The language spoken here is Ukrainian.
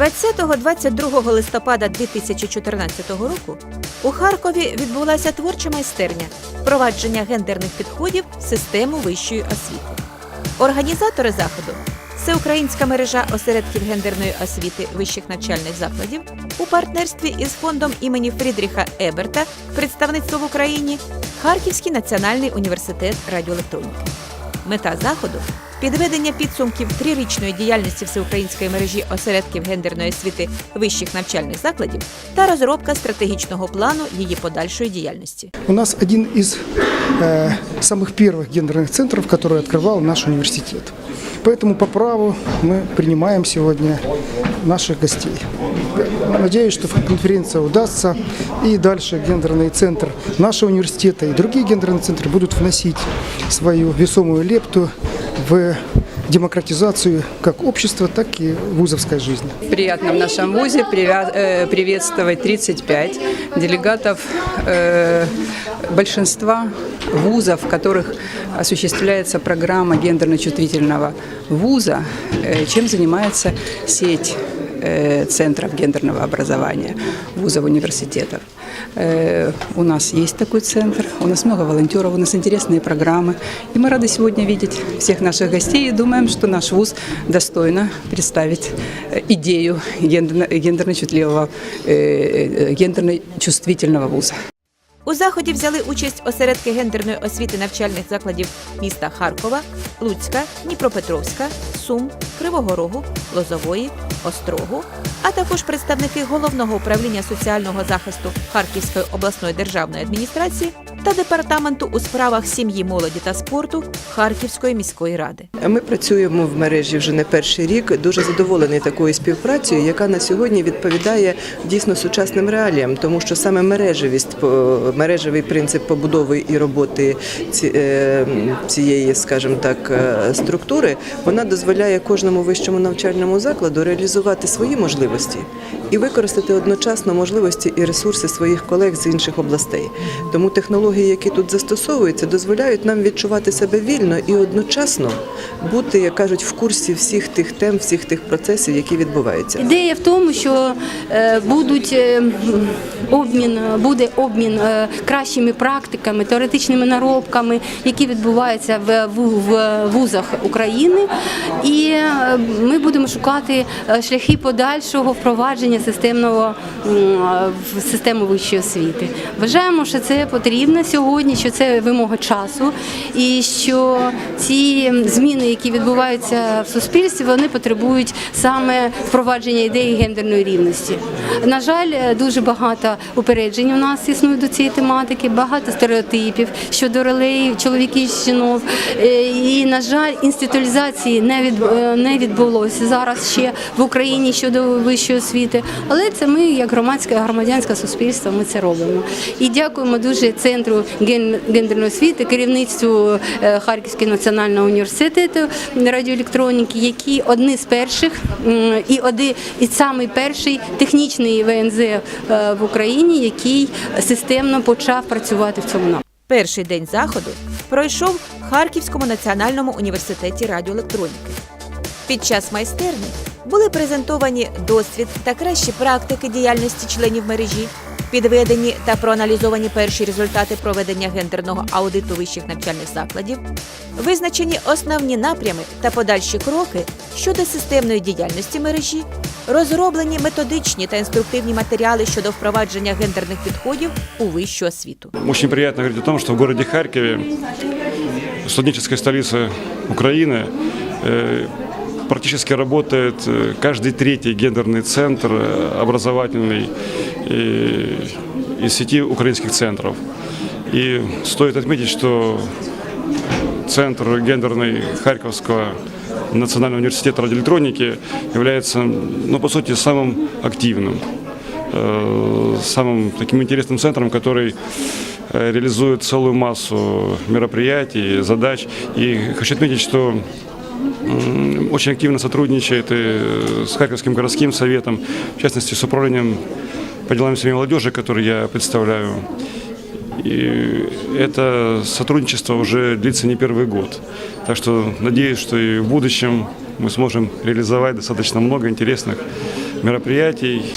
20-22 листопада 2014 року у Харкові відбулася творча майстерня впровадження гендерних підходів в систему вищої освіти. Організатори заходу Всеукраїнська мережа осередків гендерної освіти вищих навчальних закладів у партнерстві із фондом імені Фрідріха Еберта представництво в Україні Харківський національний університет радіоелектроніки. Мета заходу підведення підсумків трирічної діяльності всеукраїнської мережі осередків гендерної освіти вищих навчальних закладів та розробка стратегічного плану її подальшої діяльності. У нас один из э, самых первых гендерных центров, который открывал наш университет. Поэтому по праву мы принимаем сегодня наших гостей. Надеюсь, что конференция удастся, и дальше гендерный центр нашего университета и другие гендерные центры будут вносить свою весомую лепту в демократизацию как общества, так и вузовской жизни. Приятно в нашем ВУЗе э, приветствовать 35 делегатов э, большинства вузов, в которых осуществляется программа гендерно-чувствительного вуза, э, чем занимается сеть центров гендерного образования вузов университетов. Э, У нас есть такой центр, у нас много волонтеров, у нас интересные программы. И мы рады сегодня видеть всех наших гостей и думаем, что наш вуз достойно представить э, идею гендерно- гендерно-чутливого, э, э, гендерно-чувствительного вуза. У заході взяли участь осередки гендерної освіти навчальних закладів міста Харкова, Луцька, Дніпропетровська, Сум, Кривого Рогу, Лозової, Острогу, а також представники головного управління соціального захисту Харківської обласної державної адміністрації та департаменту у справах сім'ї, молоді та спорту Харківської міської ради. Ми працюємо в мережі вже не перший рік. Дуже задоволений такою співпрацею, яка на сьогодні відповідає дійсно сучасним реаліям, тому що саме мережевість, мережевий принцип побудови і роботи е, цієї, скажімо так, е, структури, вона дозволяє кожному вищому навчальному закладу реалізувати свої можливості і використати одночасно можливості і ресурси своїх колег з інших областей. Тому технології, які тут застосовуються, дозволяють нам відчувати себе вільно і одночасно бути, як кажуть, в курсі всіх тих тем, всіх тих процесів, які відбуваються. Ідея в тому, що е, будуть е, обмін, буде обмін е, кращими практиками, теоретичними наробками, які відбуваються в, ву- в вузах України, і ми будемо шукати шляхи подальшого впровадження системного в систему вищої освіти. Вважаємо, що це потрібно сьогодні, що це вимога часу, і що ці зміни, які відбуваються в суспільстві, вони потребують саме впровадження ідеї гендерної рівності. На жаль, дуже багато упереджень у нас існує до цієї тематики, багато стереотипів щодо ролей чоловіків і жінок. Е, І, на жаль, інституалізації не від е, не відбулося зараз ще в Україні щодо вищої освіти. Але це ми, як громадське громадянське суспільство, ми це робимо. І дякуємо дуже центру ген- гендерної освіти, керівництву е, Харківського національного університету радіоелектроніки, які одні з перших і один і самий перший технічний ВНЗ е, в Україні, який системно почав працювати в цьому напрямку. Перший день заходу пройшов в Харківському національному університеті радіоелектроніки. Під час майстерні були презентовані досвід та кращі практики діяльності членів мережі, підведені та проаналізовані перші результати проведення гендерного аудиту вищих навчальних закладів, визначені основні напрями та подальші кроки щодо системної діяльності мережі, розроблені методичні та інструктивні матеріали щодо впровадження гендерних підходів у вищу освіту. Очень приятно говорить о том, что в городе Харькове, студенческой столице Украины, э, практически работает э, каждый третий гендерный центр э, образовательный э, из сети украинских центров. И стоит отметить, что центр гендерный Харьковского национального университета радиоэлектроники является, ну, по сути, самым активным самым таким интересным центром, который реализует целую массу мероприятий, задач. И хочу отметить, что очень активно сотрудничает и с Харьковским городским советом, в частности, с управлением по делам семьи и молодежи, который я представляю. И это сотрудничество уже длится не первый год. Так что надеюсь, что и в будущем мы сможем реализовать достаточно много интересных мероприятий.